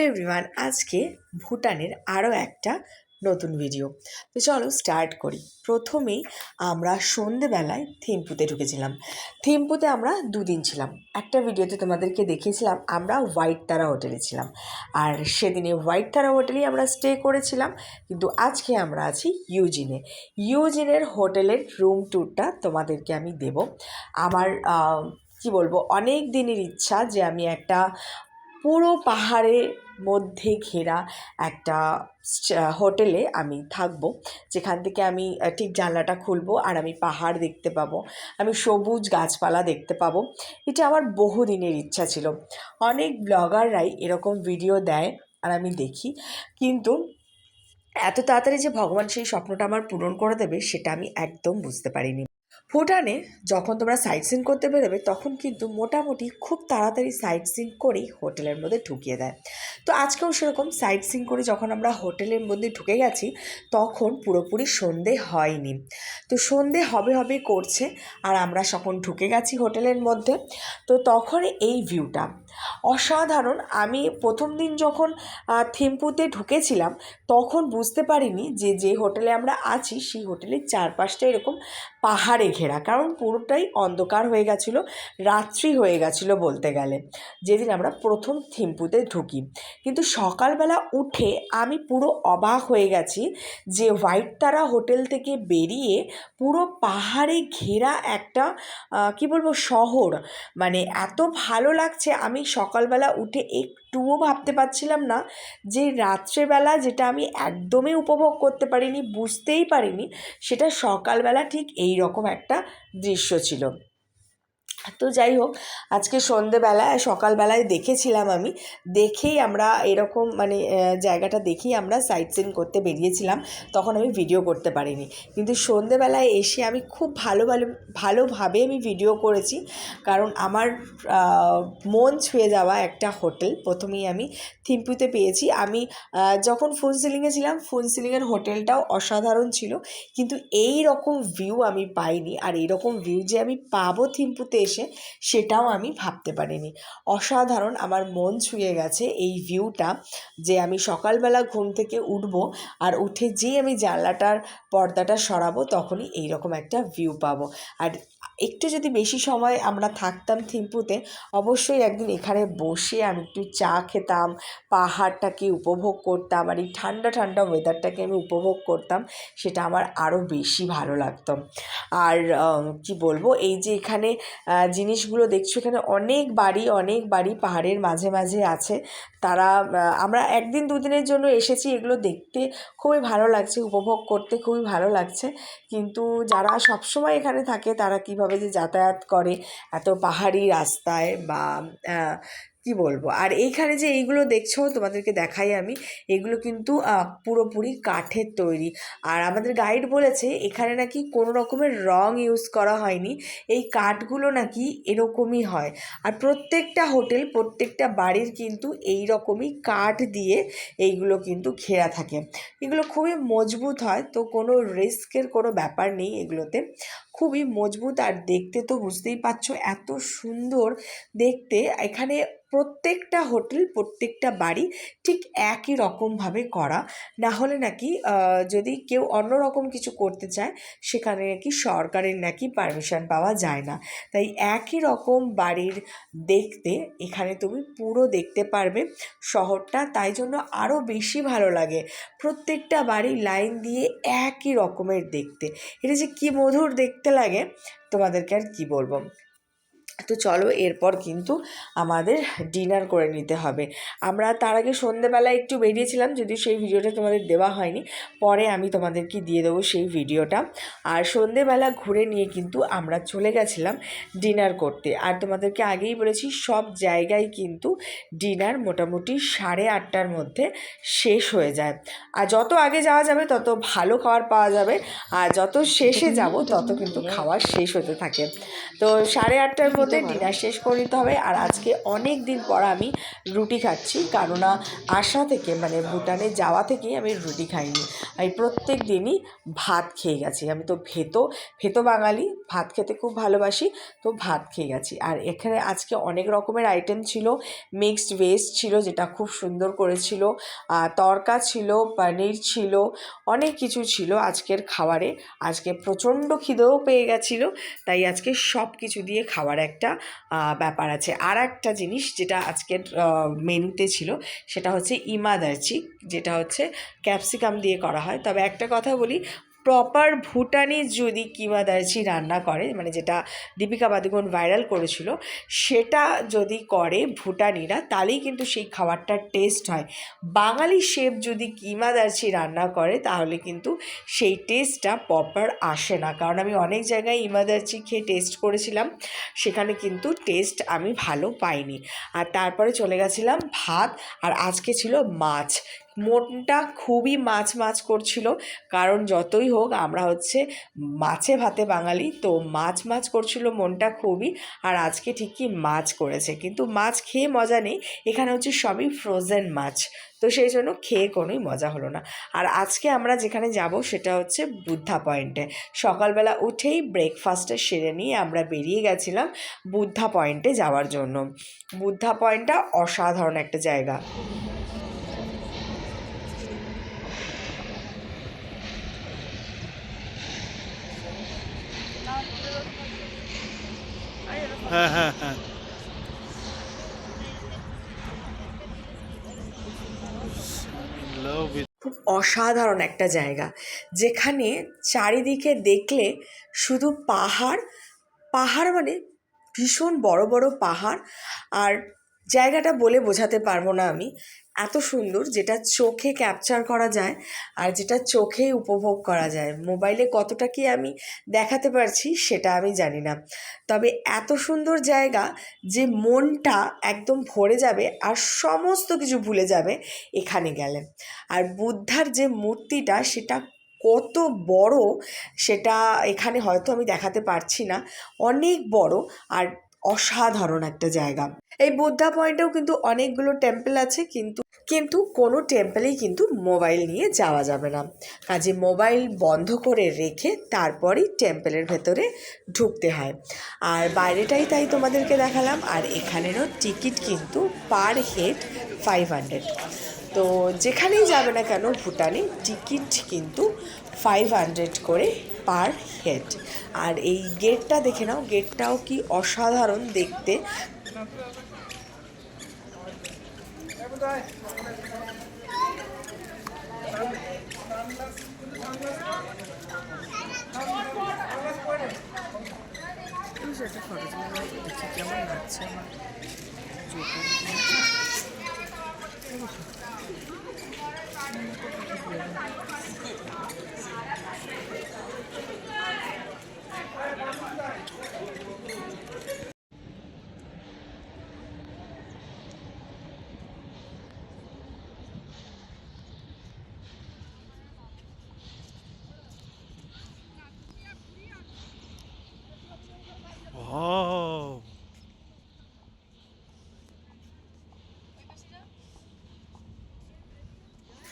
Hello everyone, আজকে ভুটানের আরও একটা নতুন ভিডিও তো চলো স্টার্ট করি। প্রথমেই আমরা সন্ধেবেলায় থিম্পুতে ঢুকেছিলাম। থিম্পুতে আমরা দুদিন ছিলাম। একটা ভিডিওতে তোমাদেরকে দেখিয়েছিলাম, আমরা হোয়াইট তারা হোটেলে ছিলাম। আর সেদিনে হোয়াইট তারা হোটেলেই আমরা স্টে করেছিলাম, কিন্তু আজকে আমরা আছি ইউজিনে। ইউজিনের হোটেলের রুম ট্যুরটা তোমাদেরকে আমি দেব। আমার কি বলব, অনেক দিনের ইচ্ছা যে আমি একটা পুরো পাহাড়ের মধ্যে ঘেরা একটা হোটেলে আমি থাকব। যেখান থেকে আমি ঠিক জানলাটা খুলবো আর আমি পাহাড় দেখতে পাবো। আমি সবুজ গাছপালা দেখতে পাবো। এটা আমার বহুদিনের ইচ্ছা ছিল। অনেক ব্লগাররাই এরকম ভিডিও দেয় আর আমি দেখি। কিন্তু এত তাড়াতাড়ি যে ভগবান সেই স্বপ্নটা আমার পূরণ করে দেবে, সেটা আমি একদম বুঝতে পারিনি। ভুটানে যখন তোমরা সাইট সিন করতে বেরোবে, তখন কিন্তু মোটামুটি খুব তাড়াতাড়ি সাইট সিন করেই হোটেলের মধ্যে ঢুকিয়ে দেয়। তো আজকেও সেরকম সাইট সিন করে যখন আমরা হোটেলের মধ্যে ঢুকে গেছি, তখন পুরোপুরি সন্ধে হয়নি। তো সন্ধে হবে হবে করছে, আর আমরা যখন ঢুকে গেছি হোটেলের মধ্যে, তো তখন এই ভিউটা অসাধারণ। আমি প্রথম দিন যখন থিম্পুতে ঢুকেছিলাম, তখন বুঝতে পারিনি যে যে হোটেলে আমরা আছি, সেই হোটেলের চারপাশটা এরকম পাহাড়ে ঘেরা। কারণ পুরোটাই অন্ধকার হয়ে গেছিল, রাত্রি হয়ে গেছিল বলতে গেলে, যেদিন আমরা প্রথম থিম্পুতে ঢুকি। কিন্তু সকালবেলা উঠে আমি পুরো অবাক হয়ে গেছি যে হোয়াইট তারা হোটেল থেকে বেরিয়ে পুরো পাহাড়ে ঘেরা একটা কি বলব, শহর। মানে এত ভালো লাগছে, আমি সকালবেলা উঠে একটুও ভাবতে পারছিলাম না যে রাত্রেবেলা যেটা আমি একদমই উপভোগ করতে পারিনি, বুঝতেই পারিনি, সেটা সকালবেলা ঠিক এই রকম একটা দৃশ্য ছিল। তো যাই হোক, আজকে সন্ধেবেলায়, সকালবেলায় দেখেছিলাম আমি। দেখেই আমরা এরকম মানে জায়গাটা দেখেই আমরা সাইট সিন করতে বেরিয়েছিলাম। তখন আমি ভিডিও করতে পারিনি। কিন্তু সন্ধেবেলায় এসে আমি খুব ভালো ভালো, ভালোভাবে আমি ভিডিও করেছি। কারণ আমার মন ছুঁয়ে যাওয়া একটা হোটেল, প্রথমেই আমি থিম্পুতে পেয়েছি। আমি যখন ফুন সিলিংয়ে ছিলাম ফুন সিলিংয়ের হোটেলটাও অসাধারণ ছিল। কিন্তু এই রকম ভিউ আমি পাইনি। আর এই রকম ভিউ যে আমি পাবো থিম্পুতে এসে সেটাও আমি ভাবতে পারিনি। অসাধারণ আমার মন ছুঁয়ে গেছে এই ভিউটা যে আমি সকালবেলা ঘুম থেকে উঠব আর উঠে যেই আমি জানলাটার পর্দাটা সরাবো তখনই এই রকম একটা ভিউ পাবো। আর একটু যদি বেশি সময় আমরা থাকতাম থিম্পুতে, অবশ্যই একদিন এখানে বসে আমি একটু চা খেতাম, পাহাড়টাকে উপভোগ করতাম আর এই ঠান্ডা ঠান্ডা ওয়েদারটাকে আমি উপভোগ করতাম, সেটা আমার আরও বেশি ভালো লাগতো। আর কি বলব? এই যে এখানে জিনিসগুলো দেখছ এখানে অনেক বাড়ি অনেক বাড়ি পাহাড়ের মাঝে মাঝে আছে। তারা আমরা একদিন দুদিনের জন্য এসেছি, এগুলো দেখতে খুবই ভালো লাগছে, উপভোগ করতে খুবই ভালো লাগছে। কিন্তু যারা সবসময় এখানে থাকে, তারা কীভাবে যে যাতায়াত করে এত পাহাড়ি রাস্তায় বা কি বলব? আর এইখানে যে এইগুলো দেখছ, তোমাদেরকে দেখাই আমি, এগুলো কিন্তু পুরোপুরি কাঠের তৈরি। আর আমাদের গাইড বলেছে, এখানে নাকি কোনো রকমের রং ইউজ করা হয়নি, এই কাঠগুলো নাকি এরকমই হয়। আর প্রত্যেকটা হোটেল প্রত্যেকটা বাড়ির কিন্তু এই রকমই কাঠ দিয়ে এইগুলো কিন্তু ঘেরা থাকে। এগুলো খুবই মজবুত হয়, তো কোনো রিস্কের কোনো ব্যাপার নেই এগুলোতে। খুবই মজবুত আর দেখতে তো বুঝতেই পারছ এত সুন্দর দেখতে। এখানে প্রত্যেকটা হোটেল, প্রত্যেকটা বাড়ি ঠিক একই রকমভাবে করা। না হলে নাকি যদি কেউ অন্য রকম কিছু করতে চায়, সেখানে নাকি সরকারের নাকি পারমিশন পাওয়া যায় না। তাই একই রকম বাড়ির দেখতে, এখানে তুমি পুরো দেখতে পারবে শহরটা। তাই জন্য আরও বেশি ভালো লাগে প্রত্যেকটা বাড়ি লাইন দিয়ে একই রকমের দেখতে। এটা যে কী মধুর দেখতে! লাগে তোমাদেরকে আর কি বলব? তো চলো এরপর কিন্তু আমাদের ডিনার করে নিতে হবে। আমরা তার আগে সন্ধেবেলায় একটু বেরিয়েছিলাম, যদিও সেই ভিডিওটা তোমাদের দেওয়া হয়নি। পরে আমি তোমাদেরকে দিয়ে দেবো সেই ভিডিওটা। আর সন্ধেবেলা ঘুরে নিয়ে কিন্তু আমরা চলে গেছিলাম ডিনার করতে। আর তোমাদেরকে আগেই বলেছি, সব জায়গায় কিন্তু ডিনার মোটামুটি সাড়ে আটটার মধ্যে শেষ হয়ে যায়। আর যত আগে যাওয়া যাবে, তত ভালো খাবার পাওয়া যাবে। আর যত শেষে যাব, তত কিন্তু খাওয়া শেষ হতে থাকে। তো সাড়ে আটটার মধ্যে মধ্যে ডিনার শেষ করে নিতে হবে। আর আজকে অনেক দিন পর আমি রুটি খাচ্ছি কেননা আসা থেকে মানে ভুটানে যাওয়া থেকেই আমি রুটি খাইনি। আমি প্রত্যেক দিনই ভাত খেয়ে গেছি। আমি তো ভেতো ভেতো বাঙালি ভাত খেতে খুব ভালোবাসি তো ভাত খেয়ে গেছি। আর এখানে আজকে অনেক রকমের আইটেম ছিল। মিক্সড ভেজ ছিল যেটা খুব সুন্দর করেছিল। আর তরকা ছিল পনির ছিল অনেক কিছু ছিল আজকের খাবারে। আজকে প্রচণ্ড খিদেও পেয়ে গেছিল তাই আজকে সব কিছু দিয়ে খাওয়ার একটা ব্যাপার আছে। আর একটা জিনিস যেটা আজকের মেনুতে ছিল, সেটা হচ্ছে ইমাদারচি, যেটা হচ্ছে ক্যাপসিকাম দিয়ে করা হয়। তবে একটা কথা বলি প্রপার ভুটানি যদি কিমা দার্জি রান্না করে মানে যেটা দীপিকা পাদুকোন ভাইরাল করেছিল, সেটা যদি করে ভুটানিরা, তাহলেই কিন্তু সেই খাবারটার টেস্ট হয়। বাঙালি শেফ যদি কিমা দার্জি রান্না করে, তাহলে কিন্তু সেই টেস্টটা প্রপার আসে না। কারণ আমি অনেক জায়গায় ইমাদারচি খেয়ে টেস্ট করেছিলাম, সেখানে কিন্তু টেস্ট আমি ভালো পাইনি। আর তারপরে চলে গেছিলাম ভাত, আর আজকে ছিল মাছ। মনটা খুবই মাছ মাছ করছিল। কারণ যতই হোক, আমরা হচ্ছে মাছে ভাতে বাঙালি, তো মাছ মাছ করছিল মনটা খুবই। আর আজকে ঠিকই মাছ করেছে। কিন্তু মাছ খেয়ে মজা নেই। এখানে হচ্ছে সবই ফ্রোজেন মাছ। তো সেই জন্য খেয়ে কোনোই মজা হলো না। আর আজকে আমরা যেখানে যাব, সেটা হচ্ছে বুদ্ধা পয়েন্টে সকালবেলা উঠেই ব্রেকফাস্টটা সেরে নিয়ে আমরা বেরিয়ে গেছিলাম বুদ্ধা পয়েন্টে যাওয়ার জন্য। বুদ্ধা পয়েন্টটা অসাধারণ একটা জায়গা। হ্যাঁ হ্যাঁ হ্যাঁ খুব অসাধারণ একটা জায়গা, যেখানে চারিদিকে দেখলে শুধু পাহাড় পাহাড় মানে ভীষণ বড় বড় পাহাড়, আর জায়গাটা বলে বোঝাতে পারব না আমি। এত সুন্দর যেটা চোখে ক্যাপচার করা যায় আর যেটা চোখে উপভোগ করা যায়। মোবাইলে কতটা কি আমি দেখাতে পারছি সেটা আমি জানি না। তবে এত সুন্দর জায়গা যে মনটা একদম ভরে যাবে আর সমস্ত কিছু ভুলে যাবে এখানে গেলে। আর বুদ্ধার যে মূর্তিটা সেটা কত বড় সেটা এখানে হয়তো আমি দেখাতে পারছি না। অনেক বড় আর অসাধারণ একটা জায়গা। এই বুদ্ধা পয়েন্টেও কিন্তু অনেকগুলো টেম্পল আছে, কিন্তু কিন্তু কোনো টেম্পলেই কিন্তু মোবাইল নিয়ে যাওয়া যাবে না। কাজে মোবাইল বন্ধ করে রেখে তারপরেই টেম্পলের ভেতরে ঢুকতে হয়। আর বাইরেটাই তাই তোমাদেরকে দেখালাম, আর এখানেরও টিকিট কিন্তু পার হেড ফাইভ হান্ড্রেড তো যেখানেই যাবে না কেন, ভুটানে টিকিট কিন্তু ফাইভ হান্ড্রেড করে পার হেড আর এই গেটটা দেখে নাও গেটটাও কি অসাধারণ দেখতে।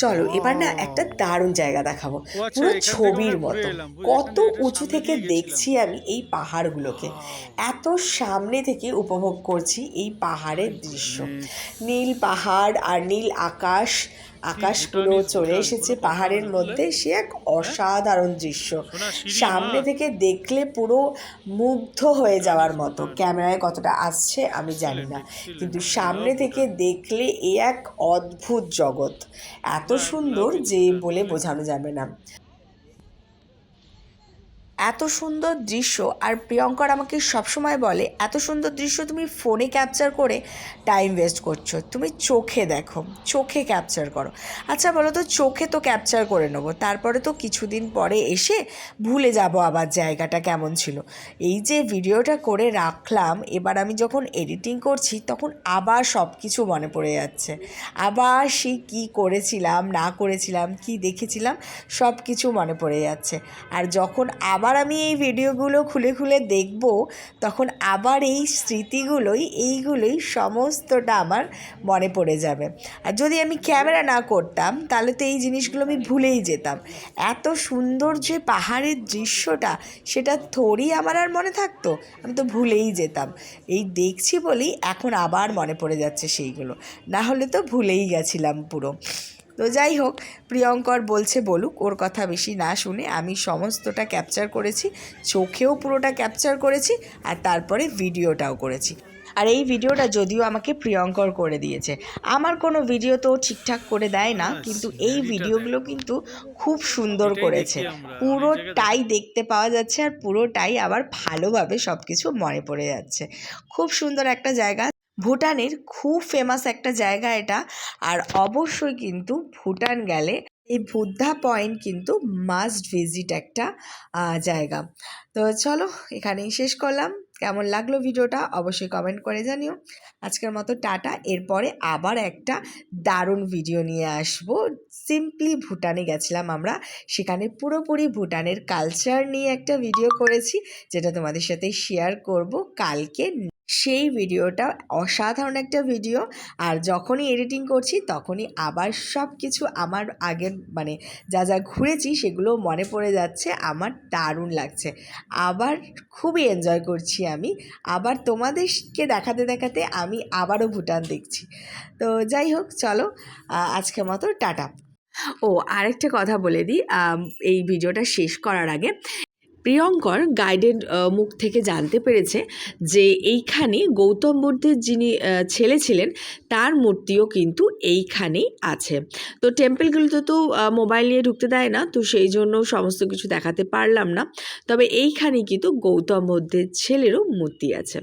চলো এবার না একটা দারুণ জায়গা দেখাবো। আচ্ছা, পুরো ছবির মতো। কত উঁচু থেকে দেখছি আমি এই পাহাড়গুলোকে। এত সামনে থেকে উপভোগ করছি এই পাহাড়ের দৃশ্য। নীল পাহাড় আর নীল আকাশ আকাশগুলো চলে এসেছে পাহাড়ের মধ্যে। সে এক অসাধারণ দৃশ্য। সামনে থেকে দেখলে পুরো মুগ্ধ হয়ে যাওয়ার মতো। ক্যামেরায় কতটা আসছে আমি জানি না। কিন্তু সামনে থেকে দেখলে এ এক অদ্ভুত জগৎ। এত সুন্দর যে বলে বোঝানো যাবে না। এত সুন্দর দৃশ্য, আর প্রিয়ঙ্কর আমাকে সবসময় বলে, এত সুন্দর দৃশ্য তুমি ফোনে ক্যাপচার করে টাইম ওয়েস্ট করছ। তুমি চোখে দেখো, চোখে ক্যাপচার করো। আচ্ছা বলো তো, চোখে তো ক্যাপচার করে নেব। তারপরে তো কিছুদিন পরে এসে ভুলে যাব আবার জায়গাটা কেমন ছিল। এই যে ভিডিওটা করে রাখলাম, এবার আমি যখন এডিটিং করছি, তখন আবার সব কিছু মনে পড়ে যাচ্ছে। আবার সেই কী করেছিলাম, না করেছিলাম, কি দেখেছিলাম সব কিছু মনে পড়ে যাচ্ছে। আর যখন আবার আবার আমি এই ভিডিওগুলো খুলে খুলে দেখব, তখন আবার এই স্মৃতিগুলোই, এইগুলোই সমস্তটা আমার মনে পড়ে যাবে। আর যদি আমি ক্যামেরা না করতাম, তাহলে তো এই জিনিসগুলো আমি ভুলেই যেতাম। এত সুন্দর যে পাহাড়ের দৃশ্যটা, সেটা থোড়ই আমার আর মনে থাকতো, আমি তো ভুলেই যেতাম। এই দেখছি বলেই এখন আবার মনে পড়ে যাচ্ছে সেইগুলো। না হলে তো ভুলেই গেছিলাম পুরো। তো যাই হোক প্রিয়ঙ্কর বলছে বলুক ওর কথা বেশি না শুনে আমি সমস্তটা ক্যাপচার করেছি চোখেও পুরোটা ক্যাপচার করেছি আর তারপরে ভিডিওটাও করেছি। আর এই ভিডিওটা যদিও আমাকে প্রিয়ঙ্কর করে দিয়েছে। আমার কোনো ভিডিও তো ঠিকঠাক করে দেয় না হ্যাঁ, কিন্তু এই ভিডিওগুলো কিন্তু খুব সুন্দর করেছে। পুরোটাই দেখতে পাওয়া যাচ্ছে আর পুরোটাই আবার ভালোভাবে সব কিছু মনে পড়ে যাচ্ছে। খুব সুন্দর একটা জায়গা। ভুটানের খুব ফেমাস একটা জায়গা এটা। আর অবশ্যই কিন্তু ভুটান গেলে এই বুদ্ধা পয়েন্ট কিন্তু মাস্ট ভিজিট একটা জায়গা। তো চলো এখানেই শেষ করলাম। কেমন লাগল ভিডিওটা অবশ্যই কমেন্ট করে জানিও। আজকের মতো টাটা। এরপরে আবার একটা দারুণ ভিডিও নিয়ে আসব। সিম্পলি ভুটানে গেছিলাম আমরা। সেখানে পুরোপুরি ভুটানের কালচার নিয়ে একটা ভিডিও করেছি, যেটা তোমাদের সাথে শেয়ার করব কালকে সেই ভিডিওটা অসাধারণ একটা ভিডিও। আর যখনই এডিটিং করছি, তখনই আবার সব কিছু আমার আগের মানে যা যা ঘুরেছি, সেগুলো মনে পড়ে যাচ্ছে। আমার দারুণ লাগছে। আবার খুবই এনজয় করছি আমি। আবার তোমাদেরকে দেখাতে দেখাতে আমি আবারও ভুটান দেখছি। তো যাই হোক, চলো আজকের মতো টাটা। ও, আরেকটা কথা বলে দিই। এই ভিডিওটা শেষ করার আগে প্রিয়ঙ্কর গাইডের মুখ থেকে জানতে পেরেছে যে এইখানে গৌতম বুদ্ধের যিনি ছেলে ছিলেন, তার মূর্তিও কিন্তু এইখানেই আছে। তো টেম্পলগুলোতে তো মোবাইল নিয়ে ঢুকতে দেয় না, তো সেই জন্য সমস্ত কিছু দেখাতে পারলাম না। তবে এইখানে কিন্তু গৌতম বুদ্ধের ছেলেরও মূর্তি আছে।